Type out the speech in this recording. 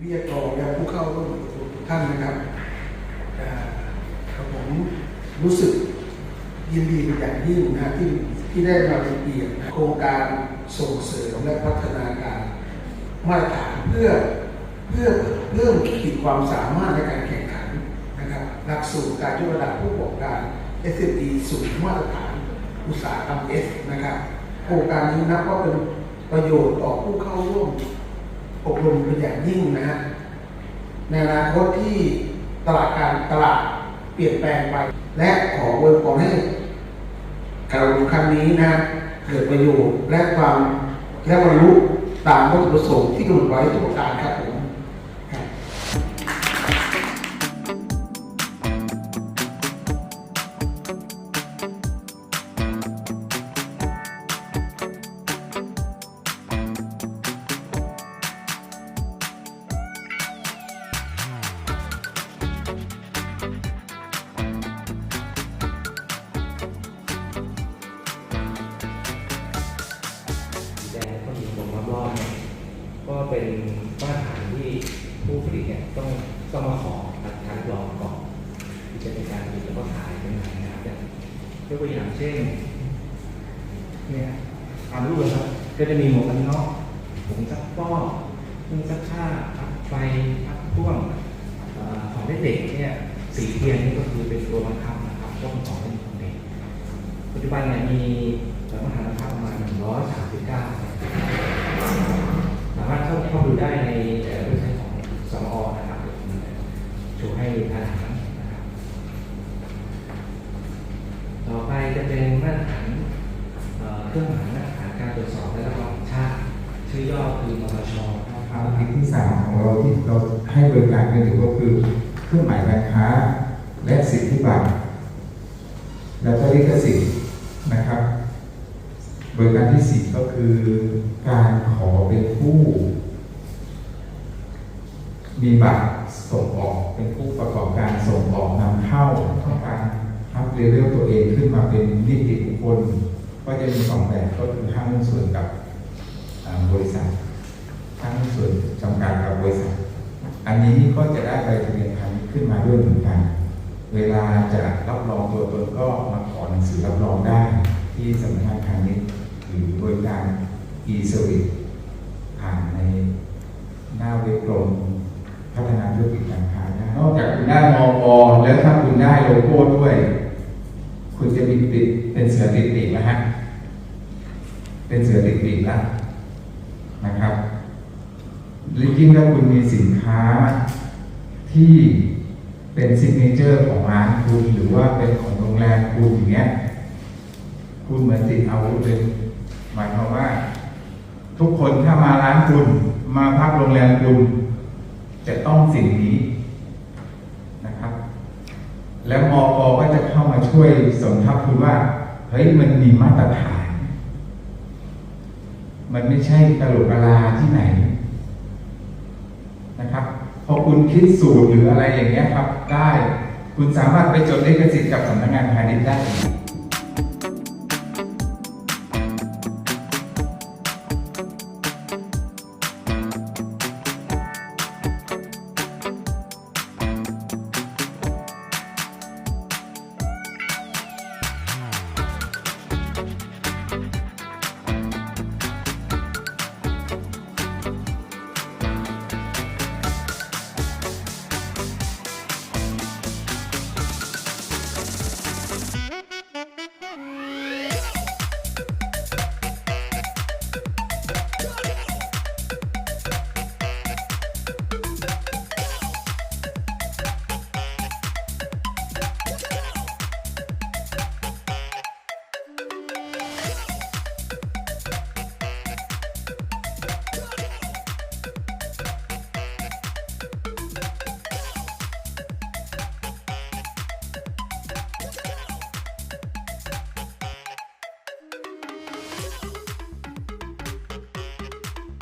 วิทยากรและผู้เข้าร่วมทุกท่านนะครับผมรู้สึกยินดีเป็นอย่างยิ่งนะที่ที่ได้มาเป็นเกียรตินโครงการส่งเสริมและพัฒนาการมาตรฐานเพื่อเพื่อเริ่มขีดความสามารถในการแข่งขันนะครับหลักสูตรการยกระดับผู้ประกอบการ SME สู่มาตรฐานอุตสาหกรรม S นะครับโครงการนี้นับว่าเป็นประโยชน์ต่อผู้เข้าร่วม อบรมเป็นอย่างยิ่งนะฮะในอนาคตที่ตลาดการตลาดเปลี่ยนแปลงไป และขออวยพรให้การอบรมครั้งนี้นะเกิดประโยชน์และความและบรรลุตามวัตถุประสงค์ที่กำหนดไว้ทุกประการครับผม เป็นมาตรฐานที่ผู้ผลิตเนี่ยต้องต้องมาขอรับการรับรองก่อนที่จะเป็นการผลิตแล้วก็ขายเป็นงานนะครับอย่างยกตัวอย่างเช่นเนี่ยตามรูปเลยครับก็จะมีหมวกกันน็อกผงซักฟอกเครื่องซักผ้าพักไฟพักพ่วงเอ่อของเด็กๆเนี่ยสีเทียนนี่ก็คือเป็นตัวบังคับนะครับต้องของเล่นของเด็ก ปัจจุบันเนี่ยมีสำนักงานนะครับประมาณ139 ได้ในเอ่อเว็บไซต์ของสมอนะครับโชว์ให้ทานอาหานะครับ ต่อไปจะเป็นมาตรฐานเครื่องหมายมาตรฐานการตรวจสอบและรับรองของชาติ ชื่อย่อคือมชนะครับรกิจที่สามของเราที่เราให้บริการกันอยู่ก็คือ เครื่องหมายการค้า และสิทธิบัตรแล้วก็ลิขสิทธิ์นะครับบริการที่สี่ก็คือการขอเป็นผู้ มีบัตรส่งออกเป็นผู้ประกอบการส่งออกนำเข้าต้องการอัพเลเวลตัวเองขึ้นมาเป็นนิติบุคคลก็จะมีสองแบบก็คือห้างส่วนกับบริษัททั้งส่วนจำกัดกับบริษัท อันนี้ก็จะได้ใบทะเบียนพาณิชย์ขึ้นมาด้วยเหมือนกัน เวลาจะรับรองตัวตนก็มาขอหนังสือรับรองได้ที่สำนักงานพาณิชย์หรือบริการ e-service ผ่านในหน้าเว็บกรม คุณได้มออแล้วถ้าคุณได้โลโก้ด้วย คุณจะมีติดเป็นเสือติดปีกแล้วฮะ เป็นเสือติดปีกแล้วนะครับหรือยิ่งถ้าคุณมีสินค้าที่เป็นซิกเนเจอร์ของร้านคุณหรือว่าเป็นของโรงแรมคุณอย่างเงี้ย คุณเหมือนติดอาวุธเลยหมายความว่า ทุกคนถ้ามาร้านคุณมาพักโรงแรมคุณจะต้องสิ่งนี้ แล้วมอกก็จะเข้ามาช่วยสมทับคุณว่าเฮ้ยมันมีมาตรฐาน มันไม่ใช่ตลกกลาที่ไหนนะครับพอคุณคิดสูตรหรืออะไรอย่างเงี้ยครับ ได้ คุณสามารถไปจดลิขสิทธิ์กับสำนักงานพาณิชย์ได้